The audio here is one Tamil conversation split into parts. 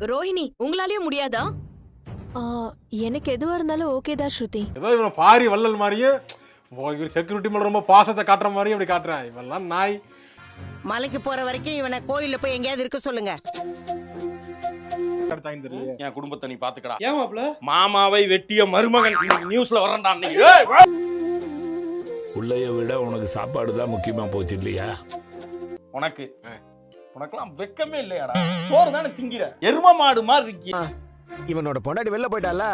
ரோஹிணி உங்களாலயும் முடியாதா? ஆ, எனக்கு எதுவா இருந்தாலும் ஓகே தான் ஸ்ருதி. ஏதோ இவனை பாரி வள்ளல் மாதிரியும் செக்யூரிட்டி மேல ரொம்ப பாசத்தை காட்டுற மாதிரியும் இப்படி காட்டுறான். இவெல்லாம் நாய். மலைக்கு போற வரைக்கும் இவனை கோயில்ல போய் எங்கேயாவது இருக்க சொல்லுங்க. என் குடும்பத்தை நீ பாத்துக்கடா. ஏன் மாப்ள மாமாவை வெட்டிய மருமகன் நியூஸ்ல வரேன்டா இன்னைக்கு ஏய், வா. உள்ளைய விட உனக்கு சாப்பாடு தான் முக்கியமா போச்சு இல்லையா? உனக்கு. உனக்கெல்லாம் வெக்கமே இல்லையாடா? சோறு தானே திங்கிற? எரும மாடு மாதிரி இருக்கி. இவனோட பொண்டாட்டி வெளில போயிட்டால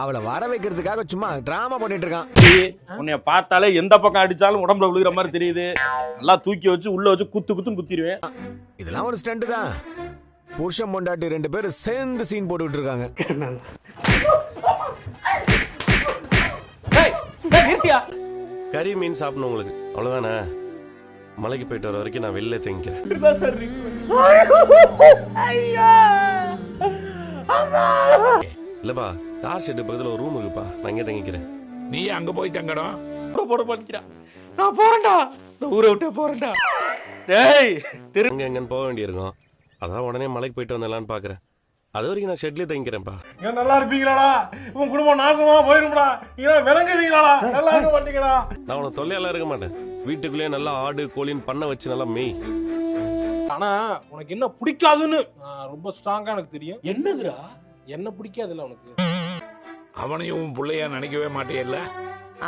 அவளை வர வைக்கிறதுக்காக சும்மா டிராமா பண்ணிட்டு இருக்கான். உன்னைய பார்த்தாலே எந்த பக்கம் அடிச்சாலும் உடம்புல விழுகிற மாதிரி தெரியுது. நல்லா தூக்கி வச்சு உள்ள வச்சு குத்து குத்துன்னு குத்திடுவேன் இதெல்லாம் ஒரு ஸ்டண்ட் தான். புருஷன் பொண்டாட்டி ரெண்டு பேரும் சேர்ந்து சீன் போட்டுக்கிட்டு இருக்காங்க. நிறுத்தியா? கறி மீன் சாப்பிடணும் உங்களுக்கு. அவ்வளவுதானே? மலைக்கு போயிட்டு வர வரைக்கும் நான் வெளில தங்கிக்கிறேன். சார். இல்லப்பா கார் ஷெட்டு பக்கத்துல ஒரு ரூம் இருக்குப்பா. நான் இங்கே தங்கிக்கிறேன். நீ அங்க போய் தங்கடம் போட போட பண்ணிக்கிறான் நான் போறேன்டா. இந்த ஊரை விட்டே போறேன்டா. டேய் திரு அங்க எங்கன்னு போக வேண்டியிருக்கும். அதான் உடனே மலைக்கு போயிட்டு வந்துடலான்னு பாக்குறேன். அது வரைக்கும் நான் ஷெட்லயே தங்கிக்கிறேன்ப்பா. நீங்க நல்லா இருப்பீங்களாடா. உன் குடும்பம் நாசமா போயிரும்டா. நீங்க விளங்குவீங்களாடா. நல்லா இருக்க மாட்டீங்கடா நான் உனக்கு தொல்லையெல்லாம் இருக்க மாட்டேன். வீட்டுக்குள்ளேயே நல்லா ஆடு கோழின்னு பண்ண வச்சு நல்லா மேய். ஆனா உனக்கு என்ன பிடிக்காதுன்னு ரொம்ப ஸ்ட்ராங்கா எனக்கு தெரியும். என்னதுடா? என்ன பிடிக்காதுல்ல உனக்கு? அவனையும் உன் பிள்ளையா நினைக்கவே மாட்டேல்ல?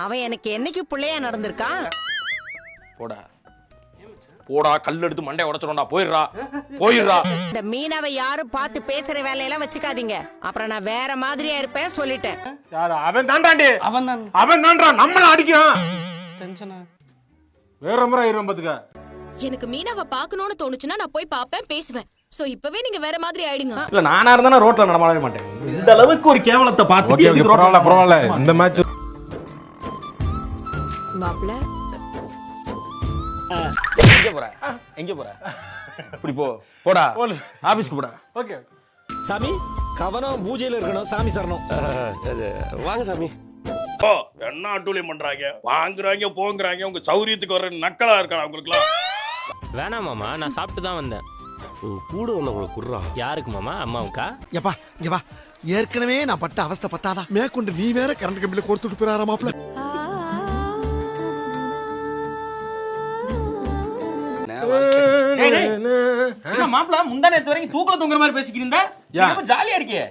அவன் எனக்கு என்னைக்கு பிள்ளையா நடந்திருக்கான் போடா. போடா கல் எடுத்து மண்டைய உடைச்சிடும்டா போயிடுறா. போயிடுறா. இந்த மீனாவை யாரும் பார்த்து பேசுற வேலையெல்லாம் வச்சுக்காதீங்க. அப்புறம் நான் வேற மாதிரியா இருப்பேன் சொல்லிட்டேன். யாரு அவன் தாண்டாண்டி அவன் தான் அவன் தான்டா நம்மள அடிக்கிறான். டென்ஷனா வேற முறை ஆயிரும் பாத்துக்க எனக்கு மீனாவை பார்க்கணும்னு தோணுச்சுன்னா நான் போய் பார்ப்பேன் பேசுவேன் சோ இப்பவே நீங்க வேற மாதிரி ஆயிடுங்க இல்ல நானா இருந்தா ரோட்ல நடமாடவே மாட்டேன் இந்த அளவுக்கு ஒரு கேவலத்தை பார்த்து பரவாயில்ல இந்த மேட்ச் மாப்பிள்ள எங்க போற எங்க போற இப்படி போ போடா ஆபீஸ்க்கு போடா ஓகே சாமி கவனம் பூஜையில இருக்கணும் சாமி சரணம் வாங்க சாமி ஓ என்ன அட்டூழியம் பண்றாங்க? வாங்குறாங்க போங்குறாங்க உங்க சௌரியத்துக்கு வர நக்கலா இருக்கா உங்களுக்குலாம் வேணாம் மாமா நான் சாப்பிட்டு தான் வந்தேன். கூட வந்தவங்களை குர்ரா யாருக்கு மாமா அம்மாவுக்கா? எப்பா இங்க வா. ஏற்கனவே நான் பட்ட அவஸ்தை பத்தாதா? மேற்கொண்டு நீ வேற கரண்ட் கம்பியில கோர்த்துட்டு போயிடாரா மாப்ள மாப்பிள முந்தா நேத்து வரைக்கும் தூக்கல தூங்குற மாதிரி பேசிக்கிறீங்க ஜாலியா இருக்கே